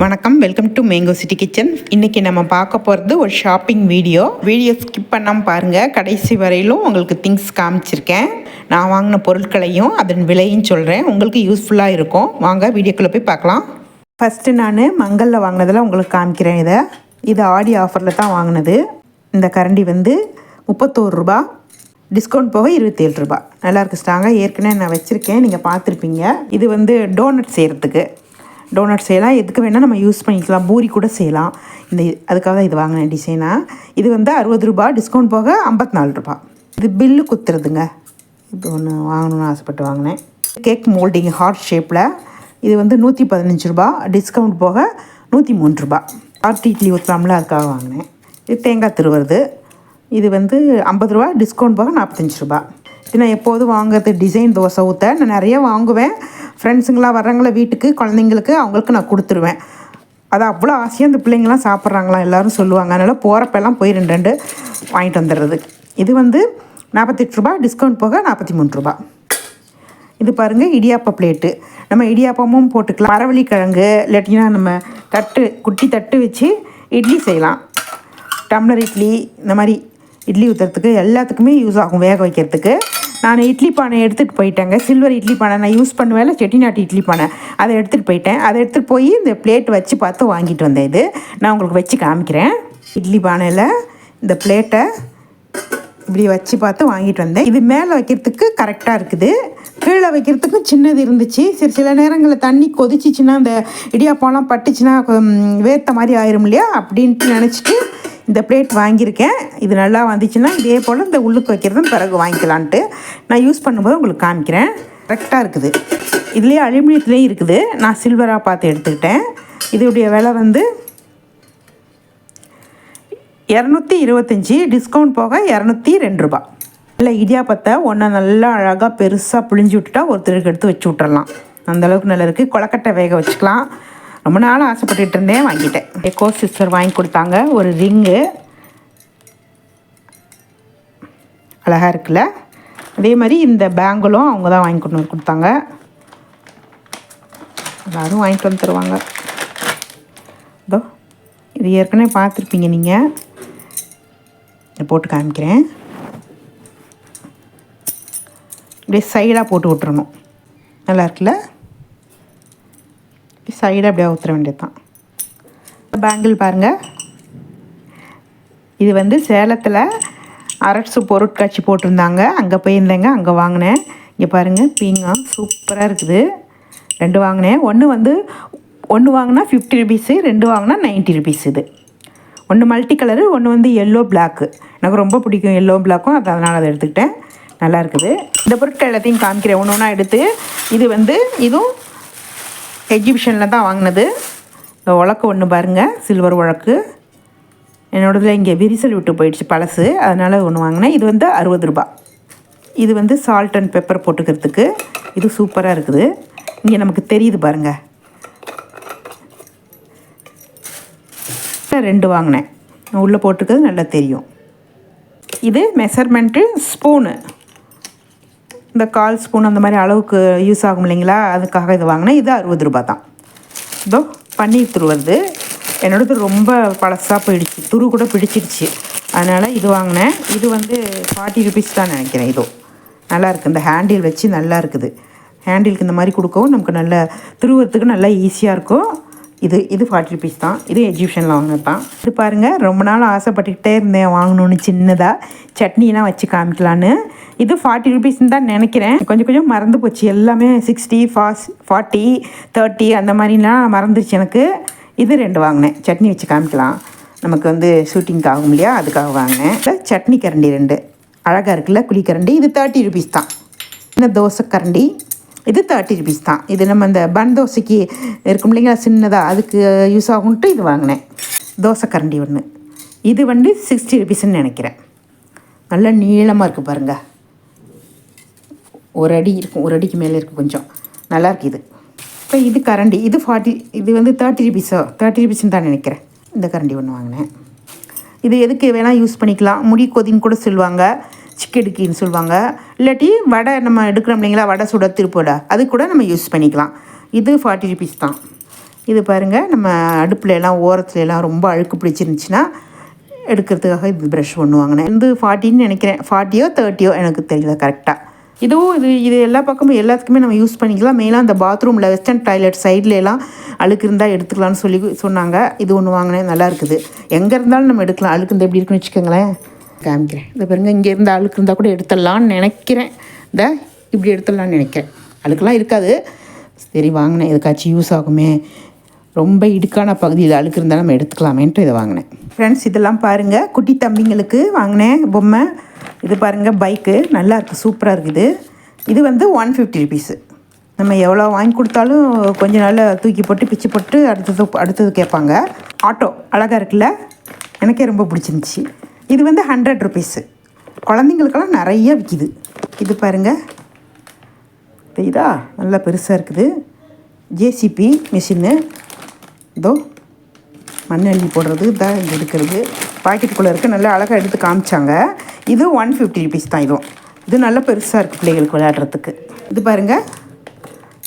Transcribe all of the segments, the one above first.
வணக்கம் welcome to Mango City Kitchen இன்றைக்கி நம்ம பார்க்க போகிறது ஒரு ஷாப்பிங் வீடியோ வீடியோ ஸ்கிப் பண்ணாமல் பாருங்கள் கடைசி வரையிலும் உங்களுக்கு திங்ஸ் காமிச்சிருக்கேன். நான் வாங்கின பொருட்களையும் அதன் விலையும் சொல்கிறேன் உங்களுக்கு யூஸ்ஃபுல்லாக இருக்கும். வாங்க வீடியோக்குள்ளே போய் பார்க்கலாம். ஃபஸ்ட்டு நான் மங்களில் வாங்கினதில் உங்களுக்கு காமிக்கிறேன் இதை. இது ஆடி ஆஃபரில் தான் வாங்கினது. இந்த கரண்டி வந்து முப்பத்தோரு ரூபா. டிஸ்கவுண்ட் போக இருபத்தேழு ரூபா. நல்லாயிருக்கு ஸ்ட்ராங்காக ஏற்கனவே நான் வச்சுருக்கேன். நீங்கள் பார்த்துருப்பீங்க. இது வந்து டோனட் செய்கிறதுக்கு டோனட் செய்யலாம். எதுக்கு வேணால் நம்ம யூஸ் பண்ணிக்கலாம். பூரி கூட செய்யலாம். இந்த அதுக்காக தான் இது வாங்கினேன் டிசைனாக இது வந்து அறுபது ரூபா டிஸ்கவுண்ட் போக ஐம்பத்தி நாலு ரூபா. இது பில்லு குத்துறதுங்க. இது ஒன்று வாங்கணும்னு ஆசைப்பட்டு வாங்கினேன். கேக் மோல்டிங் ஹார்ட் ஷேப்பில் இது வந்து நூற்றி பதினஞ்சு ரூபா. டிஸ்கவுண்ட் போக நூற்றி மூணு ரூபா. ஹார்ட் இட்லி ஊற்றலாம்ல அதுக்காக வாங்கினேன். இது தேங்காய் திருவுறது. இது வந்து ஐம்பது ரூபா. டிஸ்கவுண்ட் போக நாற்பத்தஞ்சு ரூபா. இது நான் எப்போதும் வாங்குறது டிசைன் தோசை ஊற்ற நான் நிறைய வாங்குவேன். ஃப்ரெண்ட்ஸுங்களாம் வர்றாங்களா வீட்டுக்கு குழந்தைங்களுக்கு அவங்களுக்கு நான் கொடுத்துருவேன். அது அவ்வளோ ஆசையாக அந்த பிள்ளைங்களாம் சாப்பிட்றாங்களாம் எல்லோரும் சொல்லுவாங்க. அதனால் போகிறப்பெல்லாம் போய் ரெண்டு ரெண்டு வாங்கிட்டு வந்துடுறது. இது வந்து நாற்பத்தெட்டு ரூபா டிஸ்கவுண்ட் போக நாற்பத்தி மூணு ரூபா இது பாருங்கள் இடியாப்ப பிளேட்டு நம்ம இடியாப்பமும் போட்டுக்கலாம். மரவள்ளி கிழங்கு இல்லாட்டினா நம்ம தட்டு குட்டி தட்டு வச்சு இட்லி செய்யலாம். டம்ளர் இட்லி இந்த மாதிரி இட்லி ஊற்றுறதுக்கு எல்லாத்துக்குமே யூஸ் ஆகும் வேக வைக்கிறதுக்கு. நான் இட்லி பானை எடுத்துகிட்டு போயிட்டேங்க. சில்வர் இட்லி பானை நான் யூஸ் பண்ணுவேன் செட்டிநாட்டு இட்லி பானை. அதை எடுத்துகிட்டு போயிட்டேன். அதை எடுத்துகிட்டு போய் இந்த பிளேட் வச்சு பார்த்து வாங்கிட்டு வந்தேன் இது. நான் உங்களுக்கு வச்சு காமிக்கிறேன். இட்லி பானையில் இந்த பிளேட்டை இப்படி வச்சு பார்த்து வாங்கிட்டு வந்தேன். இது மேலே வைக்கிறதுக்கு கரெக்டாக இருக்குது. கீழே வைக்கிறதுக்கும் சின்னது இருந்துச்சு. சரி சில நேரங்களில் தண்ணி கொதிச்சிச்சுன்னா அந்த இடியாப்பம்லாம் பட்டுச்சுன்னா வேர்த்த மாதிரி ஆயிரும் இல்லையா? அப்படின்ட்டு நினச்சிட்டு இந்த பிளேட் வாங்கியிருக்கேன். இது நல்லா வந்துச்சுன்னா இதே போல் இந்த உள்ளுக்கு வைக்கிறதும் பிறகு வாங்கிக்கலான்ட்டு நான் யூஸ் பண்ணும்போது உங்களுக்கு காமிக்கிறேன். கரெக்டாக இருக்குது. இதுலேயே அலுமினியத்துலேயும் இருக்குது. நான் சில்வராக பார்த்து எடுத்துக்கிட்டேன். இதோடைய விலை வந்து இரநூத்தி இருபத்தஞ்சி டிஸ்கவுண்ட் போக இரநூத்தி ரெண்டு ரூபா. இல்லை இடியாப்பத்தை ஒன்றை நல்லா அழகாக பெருசாக புழிஞ்சு விட்டுட்டா ஒருத்தருக்கு எடுத்து வச்சு விட்டுறலாம். அந்தளவுக்கு நல்லா இருக்குது கொலக்கட்டை வேக வச்சுக்கலாம். ரொம்ப நாள் ஆசைப்பட்டுட்டு இருந்தேன் வாங்கிட்டேன். எக்கோ சிஸ்டர் வாங்கி கொடுத்தாங்க. ஒரு ரிங்கு அழகாக இருக்குல்ல? அதே மாதிரி இந்த பேங்கிளும் அவங்க தான் வாங்கி கொண்டு வந்து கொடுத்தாங்க. எல்லோரும் வாங்கிட்டு வந்து தருவாங்க. இதோ இது ஏற்கனவே பார்த்துருப்பீங்க நீங்கள் போட்டு காமிக்கிறேன். இப்படியே சைடாக போட்டு விட்டுறணும். நல்லா இருக்குல்ல? சைடாக அப்படியே ஊற்றுற வேண்டியது தான் பேங்கிள் பாருங்கள் இது வந்து சேலத்தில் அரசு பொருட்காட்சி போட்டிருந்தாங்க. அங்கே போயிருந்தேங்க அங்கே வாங்கினேன். இங்கே பாருங்கள் பீங்கா சூப்பராக இருக்குது. ரெண்டு வாங்கினேன். ஒன்று வந்து ஒன்று வாங்கினா ஃபிஃப்டி ருபீஸு ரெண்டு வாங்கினா 90 ருபீஸ் இது. ஒன்று மல்டி கலரு ஒன்று வந்து எல்லோ பிளாக்கு எனக்கு ரொம்ப பிடிக்கும் எல்லோ பிளாக்கும் அது அதனால் அதை எடுத்துக்கிட்டேன். நல்லா இருக்குது. இந்த பொருட்கள் எல்லாத்தையும் காமிக்கிறேன். ஒன்று ஒன்றா எடுத்து இது வந்து இதுவும் எக்ஸிபிஷனில் தான் வாங்கினது. இந்த உழக்கு ஒன்று பாருங்கள் சில்வர் உலக்கு. என்னோடதில் இங்கே விரிசல் விட்டு போயிடுச்சு பழசு. அதனால் ஒன்று வாங்கினேன். இது வந்து அறுபது ரூபா. இது வந்து சால்ட் அண்ட் பெப்பர் போட்டுக்கிறதுக்கு. இது சூப்பராக இருக்குது. இங்கே நமக்கு தெரியுது பாருங்கள் ரெண்டு வாங்கினேன். உள்ளே போட்டுக்கிறது நல்லா தெரியும். இது மெஷர்மெண்ட்டு ஸ்பூனு இந்த கால் ஸ்பூன் அந்த மாதிரி அளவுக்கு யூஸ் ஆகும் இல்லைங்களா? அதுக்காக இது வாங்கினேன். இது அறுபது ரூபா தான். இதோ பன்னீர் துருவது என்னோடது ரொம்ப பழசாக போயிடுச்சு. துரு கூட பிடிச்சிருச்சு. அதனால் இது வாங்கினேன். இது வந்து ஃபார்ட்டி ருபீஸ் தான் நினைக்கிறேன். இதோ நல்லா இருக்குது இந்த ஹேண்டில் வச்சு நல்லா இருக்குது. ஹேண்டிலுக்கு இந்த மாதிரி கொடுக்கவும் நமக்கு நல்ல துருவத்துக்கு நல்லா ஈஸியாக இருக்கும். இது இது ஃபார்ட்டி ருபீஸ் தான். இது எஜிபிஷனில் வாங்கினது தான். இது பாருங்கள் ரொம்ப நாள் ஆசைப்பட்டுக்கிட்டே இருந்தேன். வாங்கணுன்னு சின்னதாக சட்னிலாம் வச்சு காமிக்கலான்னு. இது ஃபார்ட்டி ருபீஸ்னு தான் நினைக்கிறேன். கொஞ்சம் கொஞ்சம் மறந்து போச்சு. எல்லாமே சிக்ஸ்டி ஃபாஸ் ஃபார்ட்டி தேர்ட்டி அந்த மாதிரிலாம் மறந்துருச்சு எனக்கு. இது ரெண்டு வாங்கினேன். சட்னி வச்சு காமிக்கலாம். நமக்கு வந்து ஷூட்டிங்க்கு ஆகும் இல்லையா? அதுக்காக வாங்கினேன். சட்னி கரண்டி ரெண்டு. அழகாக இருக்குல்ல? குழிக்கரண்டி இது தேர்ட்டி ருபீஸ் தான். இந்த தோசை கரண்டி. இது தேர்ட்டி ருபீஸ் தான். இது நம்ம இந்த பன் தோசைக்கு இருக்கும் இல்லைங்களா? சின்னதாக அதுக்கு யூஸ் ஆகும்ட்டு இது வாங்கினேன். தோசை கரண்டி ஒன்று இது வந்து சிக்ஸ்டி ருபீஸ்ன்னு நினைக்கிறேன். நல்லா நீளமாக இருக்குது பாருங்கள் ஒரு அடி இருக்கும் ஒரு அடிக்கு மேலே இருக்குது கொஞ்சம். நல்லாயிருக்கு இது. இப்போ இது கரண்டி இது ஃபார்ட்டி இது வந்து தேர்ட்டி ருபீஸோ தேர்ட்டி ருபீஸ்னு தான் நினைக்கிறேன். இந்த கரண்டி ஒன்று வாங்கினேன். இது எதுக்கு வேணால் யூஸ் பண்ணிக்கலாம். முடி கொதின்னு கூட சொல்லுவாங்க. சிக்கெடுக்கின்னு சொல்லுவாங்க. இல்லாட்டி வடை நம்ம எடுக்கிறோம் இல்லைங்களா வடை சுட திருப்போட அது கூட நம்ம யூஸ் பண்ணிக்கலாம். இது ஃபார்ட்டி ருபீஸ் தான். இது பாருங்கள் நம்ம அடுப்பில் எல்லாம் ஓரத்துல எல்லாம் ரொம்ப அழுக்கு பிடிச்சிருந்துச்சின்னா எடுக்கிறதுக்காக இது ப்ரஷ் ஒன்று வாங்கினேன். இது ஃபார்ட்டின்னு நினைக்கிறேன். ஃபார்ட்டியோ தேர்ட்டியோ எனக்கு தெரியல கரெக்டாக இதுவும் இது இது எல்லா பக்கமும் எல்லாத்துக்குமே நம்ம யூஸ் பண்ணிக்கலாம். மெயினாக அந்த பாத்ரூமில் வெஸ்டர்ன் டாய்லெட் சைட்லலாம் எல்லாம் அழுக்கு இருந்தால் எடுத்துக்கலாம்னு சொல்லி சொன்னாங்க. இது ஒன்று வாங்கினேன். நல்லா இருக்குது. எங்கே இருந்தாலும் நம்ம எடுக்கலாம். அழுக்கு இருந்தால் எப்படி இருக்குன்னு வச்சுக்கோங்களேன். காமிக்கிறேன். இதை பாருங்க. இங்கே இருந்த அழுக்கு இருந்தால் கூட எடுத்துடலான்னு நினைக்கிறேன். இந்த இப்படி எடுத்துடலான்னு நினைக்கிறேன். அழுக்கெல்லாம் இருக்காது. சரி வாங்கினேன். எதுக்காச்சும் யூஸ் ஆகுமே. ரொம்ப இடுக்கான பகுதியில் அழுக்கு இருந்தால் நம்ம எடுத்துக்கலாமேன்ட்டு இதை வாங்கினேன். ஃப்ரெண்ட்ஸ் இதெல்லாம் பாருங்கள் குட்டி தம்பிங்களுக்கு வாங்கினேன் பொம்மை. இது பாருங்கள் பைக்கு நல்லா இருக்குது சூப்பராக இருக்குது இது. வந்து ஒன் ஃபிஃப்டி ருபீஸு நம்ம எவ்வளோ வாங்கி கொடுத்தாலும் கொஞ்ச நாள் தூக்கி போட்டு பிச்சு போட்டு அடுத்தது அடுத்தது கேட்பாங்க. ஆட்டோ அழகாக இருக்குல்ல? எனக்கே ரொம்ப பிடிச்சிருந்துச்சி. இது வந்து ஹண்ட்ரட் ருபீஸு குழந்தைங்களுக்கெல்லாம் நிறைய விற்கிது இது பாருங்கள் தெரியுதா? நல்லா பெருசாக இருக்குது. ஜேசிபி மிஷின்னு இதோ மண் அள்ளி போடுறது தான் இங்கே இருக்கிறது பாக்கெட்டுக்குள்ளே இருக்குது நல்லா அழகாக எடுத்து காமிச்சாங்க. இது ஒன் ஃபிஃப்டி ருபீஸ் தான் இதுவும். இது நல்லா பெருசாக இருக்குது பிள்ளைகளுக்கு விளையாடுறதுக்கு. இது பாருங்கள்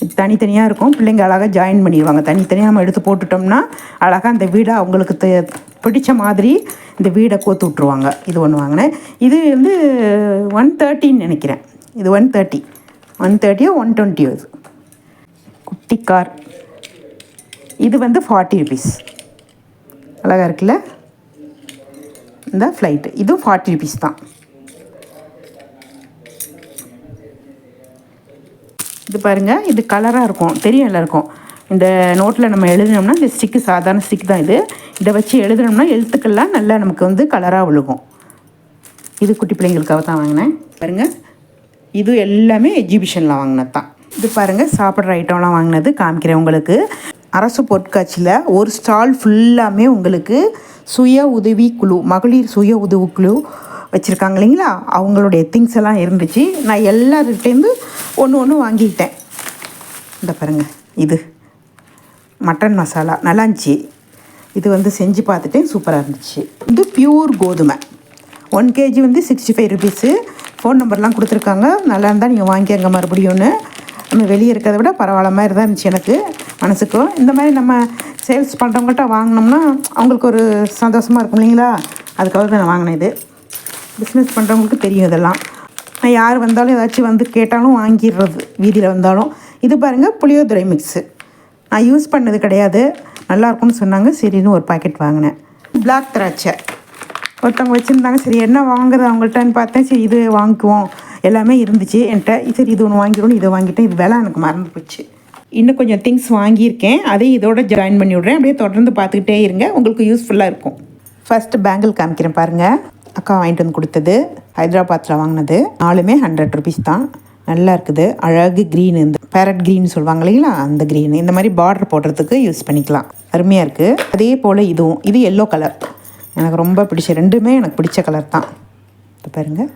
இது தனித்தனியாக இருக்கும். பிள்ளைங்க அழகாக ஜாயின் பண்ணிடுவாங்க தனித்தனியாக நம்ம எடுத்து போட்டுட்டோம்னா அழகாக அந்த வீடை அவங்களுக்கு தெ- பிடிச்ச மாதிரி இந்த வீடை கோத்து விட்ருவாங்க இது ஒன்று வாங்கினேன். இது வந்து ஒன் தேர்ட்டின்னு நினைக்கிறேன். இது ஒன் தேர்ட்டி ஒன் தேர்ட்டியோ ஒன் டுவெண்ட்டியோ இது. குட்டி கார். இது வந்து ஃபார்ட்டி ருபீஸ் அழகாக இருக்குல்ல? இந்த ஃப்ளைட்டு இதுவும் ஃபார்ட்டி ருபீஸ் தான். இது பாருங்கள் இது கலராக இருக்கும். தெரியும் எல்லாருக்கும். இந்த நோட்டில் நம்ம எழுதினோம்னா இந்த ஸ்டிக்கு சாதாரண ஸ்டிக் தான் இது. இதை வச்சு எழுதுனோம்னா எழுத்துக்கள்லாம் நல்லா நமக்கு வந்து கலராக விழுகும். இது குட்டி பிள்ளைங்களுக்காக தான் வாங்கினேன். பாருங்கள் இது எல்லாமே எக்ஸிபிஷனில் வாங்கினது தான். இது பாருங்கள் சாப்பிட்ற ஐட்டம்லாம் வாங்கினது காமிக்கிறேன் உங்களுக்கு. அரசு பொருட்காட்சியில் ஒரு ஸ்டால் ஃபுல்லாமே உங்களுக்கு சுய உதவி குழு மகளிர் சுய உதவி குழு வச்சுருக்காங்க இல்லைங்களா? அவங்களுடைய திங்ஸ் எல்லாம் இருந்துச்சு. நான் எல்லார்கிட்டேருந்து ஒன்று ஒன்று வாங்கிக்கிட்டேன். இந்த பாருங்கள் இது. மட்டன் மசாலா. நல்லா இருந்துச்சு. இது வந்து செஞ்சு பார்த்துட்டேன். சூப்பராக இருந்துச்சு. இது பியூர் கோதுமை. ஒன் கேஜி வந்து சிக்ஸ்டி ஃபைவ் ருபீஸு ஃபோன் நம்பர்லாம் கொடுத்துருக்காங்க. நல்லா இருந்தால் நீங்கள் வாங்கிக்கங்க மறுபடியும்னு நம்ம வெளியே இருக்கிறத விட பரவாயில்ல மாதிரி தான் இருந்துச்சு எனக்கு மனசுக்கும். இந்த மாதிரி நம்ம சேல்ஸ் பண்ணுறவங்கள்ட்ட வாங்கினோம்னா அவங்களுக்கு ஒரு சந்தோஷமாக இருக்கும் இல்லைங்களா? அதுக்காக தான் நான் வாங்கினேன் இது. பிஸ்னஸ் பண்ணுறவங்களுக்கு தெரியும் இதெல்லாம். நான் யார் வந்தாலும் ஏதாச்சும் வந்து கேட்டாலும் வாங்கிடுறது வீதியில் வந்தாலும். இது பாருங்கள் புளியோதுரை மிக்ஸு நான் யூஸ் பண்ணது கிடையாது. நல்லாயிருக்கும்னு சொன்னாங்க. சரின்னு ஒரு பாக்கெட் வாங்கினேன். பிளாக் திராட்சை. ஒருத்தவங்க வச்சுருந்தாங்க. சரி என்ன வாங்குறது அவங்கள்ட்டன்னு பார்த்தேன். சரி இது வாங்குவோம். எல்லாமே இருந்துச்சு. என்கிட்ட சரி இது ஒன்று வாங்கிடணும் இதை வாங்கிட்டேன் இது வேலை எனக்கு மறந்து போச்சு. இன்னும் கொஞ்சம் திங்ஸ் வாங்கியிருக்கேன். அதை இதோட ஜாயின் பண்ணி விட்றேன். அப்படியே தொடர்ந்து பார்த்துக்கிட்டே இருங்க. உங்களுக்கு யூஸ்ஃபுல்லாக இருக்கும். ஃபஸ்ட்டு பேங்கிள் காமிக்கிறேன் பாருங்கள் அக்கா வாங்கிட்டு வந்து கொடுத்தது. ஹைதராபாத்தில் வாங்கினது. நாலுமே ஹண்ட்ரட் ருபீஸ் தான். நல்லா இருக்குது. அழகு க்ரீன் இந்த பேரட் க்ரீன் சொல்லுவாங்க இல்லைங்களா? அந்த க்ரீன் இந்த மாதிரி பார்டர் போடுறதுக்கு யூஸ் பண்ணிக்கலாம். அருமையாக இருக்குது அதே போல் இதுவும். இது எல்லோ கலர் எனக்கு ரொம்ப பிடிச்ச ரெண்டுமே எனக்கு பிடிச்ச கலர் தான். பாருங்கள்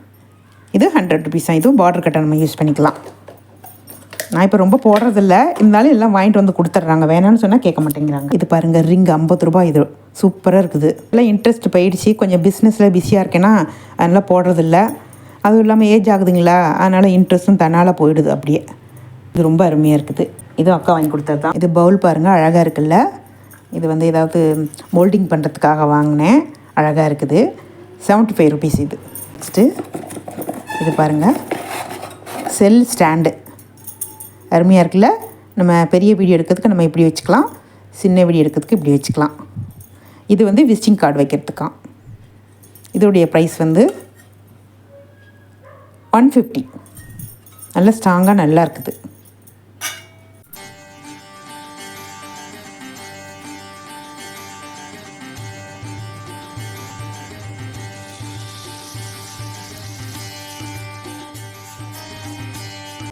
இது ஹண்ட்ரட் ருபீஸ் தான். இதுவும் பார்டர் கட்டை நம்ம யூஸ் பண்ணிக்கலாம். நான் இப்போ ரொம்ப போடுறதில்ல. இருந்தாலும் எல்லாம் வாங்கிட்டு வந்து கொடுத்துட்றாங்க. வேணாம்னு சொன்னால் கேட்க மாட்டேங்கிறாங்க. இது பாருங்கள் ரிங் ஐம்பது ரூபாய். இது சூப்பராக இருக்குது. எல்லாம் இன்ட்ரெஸ்ட் போயிடுச்சு. கொஞ்சம் பிஸ்னஸில் பிஸியாக இருக்கேன்னா அதனால் போடுறதில்ல. அதுவும் இல்லாமல் ஏஜ் ஆகுதுங்களா? அதனால் இன்ட்ரெஸ்ட்டும் தன்னால் போயிடுது அப்படியே. இது ரொம்ப அருமையாக இருக்குது. இதுவும் அக்கா வாங்கி கொடுத்தது தான். இது பவுல் பாருங்கள் அழகாக இருக்குல்ல? இது வந்து ஏதாவது மோல்டிங் பண்ணுறதுக்காக வாங்கினேன். அழகாக இருக்குது. செவன்ட்டி ஃபைவ் ருபீஸ் இது. நெக்ஸ்ட்டு இது பாருங்கள் செல் ஸ்டாண்டு. அருமையாக இருக்குல்ல? நம்ம பெரிய வீடியோ எடுக்கிறதுக்கு நம்ம இப்படி வச்சுக்கலாம். சின்ன வீடியோ எடுக்கிறதுக்கு இப்படி வச்சுக்கலாம். இது வந்து விசிட்டிங் கார்டு வைக்கிறதுக்காம். இதோடைய ப்ரைஸ் வந்து ஒன் ஃபிஃப்டி நல்ல ஸ்ட்ராங்காக நல்லா இருக்குது.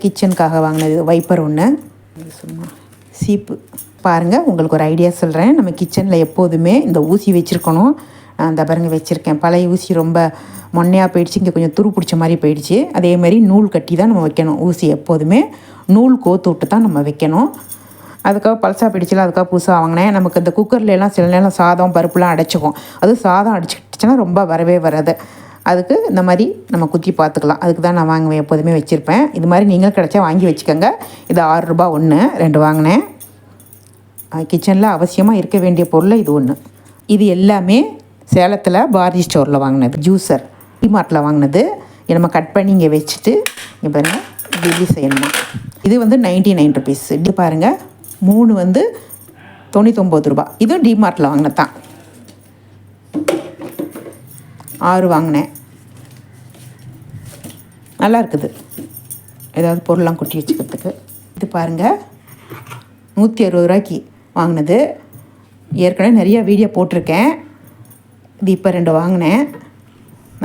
கிச்சனுக்காக வாங்கினது வைப்பர் ஒன்று சும்மா சீப்பு. பாருங்கள் உங்களுக்கு ஒரு ஐடியா சொல்கிறேன் நம்ம கிச்சனில் எப்போதுமே இந்த ஊசி வச்சுருக்கணும். அந்த பாருங்க வச்சுருக்கேன். பழைய ஊசி ரொம்ப மொன்னையாக போயிடுச்சு. இங்கே கொஞ்சம் துரு பிடிச்ச மாதிரி போயிடுச்சு. அதே மாதிரி நூல் கட்டி தான் நம்ம வைக்கணும். ஊசி எப்போதுமே. நூல் கோத்து விட்டு தான் நம்ம வைக்கணும். அதுக்காக பல்சா பிடிச்சில அதுக்காக புதுசாக வாங்கினேன். நமக்கு இந்த குக்கர்ல எல்லாம் சில நேரம் சாதம் பருப்புலாம் அடைச்சிக்கும். அது சாதம் அடிச்சுக்கிட்டுச்சுன்னா ரொம்ப வரவே வராது. அதுக்கு இந்த மாதிரி நம்ம குத்தி பார்த்துக்கலாம். அதுக்கு தான் நான் வாங்குவேன் எப்போதுமே வச்சுருப்பேன். இது மாதிரி நீங்களும் கிடச்சா வாங்கி வச்சுக்கோங்க. இது ஆறு ஒன்று ரெண்டு வாங்கினேன். கிச்சனில் அவசியமாக இருக்க வேண்டிய பொருள் இது ஒன்று இது எல்லாமே சேலத்தில் பாரதி ஸ்டோரில் வாங்கினது ஜூஸர் டிமார்ட்டில் வாங்கினது. இதை நம்ம கட் பண்ணி இங்கே வச்சுட்டு இங்கே பாருங்கள் டெல்லி செய்யணுமா? இது வந்து நைன்டி நைன் ருபீஸ் இது பாருங்கள் மூணு வந்து தொண்ணூத்தொம்பது ரூபா இதுவும் டிமார்ட்டில் வாங்கினது தான். ஆறு வாங்கினேன். நல்லா இருக்குது. ஏதாவது பொருள்லாம் கொட்டி வச்சுக்கிறதுக்கு. இது பாருங்கள் நூற்றி அறுபது ரூபாய்க்கு வாங்கினது. ஏற்கனவே நிறையா வீடியோ போட்டிருக்கேன். இது இப்போ ரெண்டு வாங்கினேன்.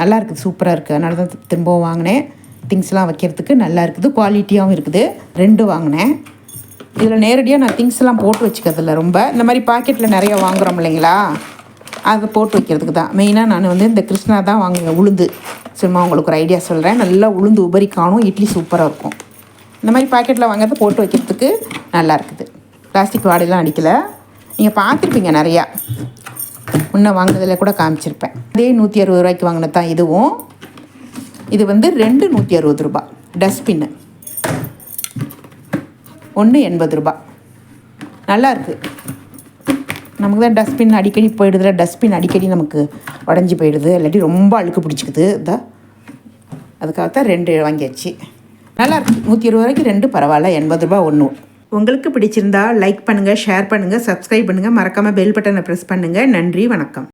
நல்லா இருக்குது சூப்பராக இருக்குது அதனால தான் திரும்பவும் வாங்கினேன். திங்ஸ்லாம் வைக்கிறதுக்கு நல்லா இருக்குது. குவாலிட்டியாகவும் இருக்குது. ரெண்டு வாங்கினேன். இதில் நேரடியாக நான் திங்ஸ்லாம் போட்டு வச்சுக்கிறதில்ல ரொம்ப. இந்த மாதிரி பாக்கெட்டில் நிறையா வாங்குறோம் இல்லைங்களா? அதை போட்டு வைக்கிறதுக்கு தான். மெயினாக நான் வந்து இந்த கிருஷ்ணா தான் வாங்குவேன் உளுந்து. சும்மா உங்களுக்கு ஒரு ஐடியா சொல்கிறேன் நல்லா உளுந்து உபரி காணும் இட்லி சூப்பராக இருக்கும். இந்த மாதிரி பாக்கெட்டில் வாங்குறது போட்டு வைக்கிறதுக்கு நல்லா இருக்குது. பிளாஸ்டிக் வாடையெல்லாம் அடிக்கலை. நீங்கள் பார்த்துருப்பீங்க நிறையா. முன்ன வாங்கினதில் கூட காமிச்சிருப்பேன். அதே நூற்றி அறுபது ரூபாய்க்கு வாங்கினது தான் இதுவும். இது வந்து ரெண்டு நூற்றி அறுபது ரூபா. டஸ்ட்பின்னு ஒன்று எண்பது ரூபா. நல்லா இருக்குது நமக்கு தான் டஸ்ட்பின் அடிக்கடி போயிடுதுல டஸ்ட்பின் அடிக்கடி நமக்கு உடஞ்சி போயிடுது. இல்லாட்டி ரொம்ப அழுக்கு பிடிச்சிக்குது. இதா அதுக்காகத்தான் ரெண்டு வாங்கியாச்சு. நல்லா இருக்கு நூற்றி இருபது ரூபாய்க்கு ரெண்டு பரவாயில்ல. எண்பது ரூபா ஒன்று உங்களுக்கு பிடிச்சிருந்தா லைக் பண்ணுங்கள் ஷேர் பண்ணுங்கள் சப்ஸ்கிரைப் பண்ணுங்கள் மறக்காமல் பெல் பட்டனை ப்ரெஸ் பண்ணுங்கள் நன்றி வணக்கம்.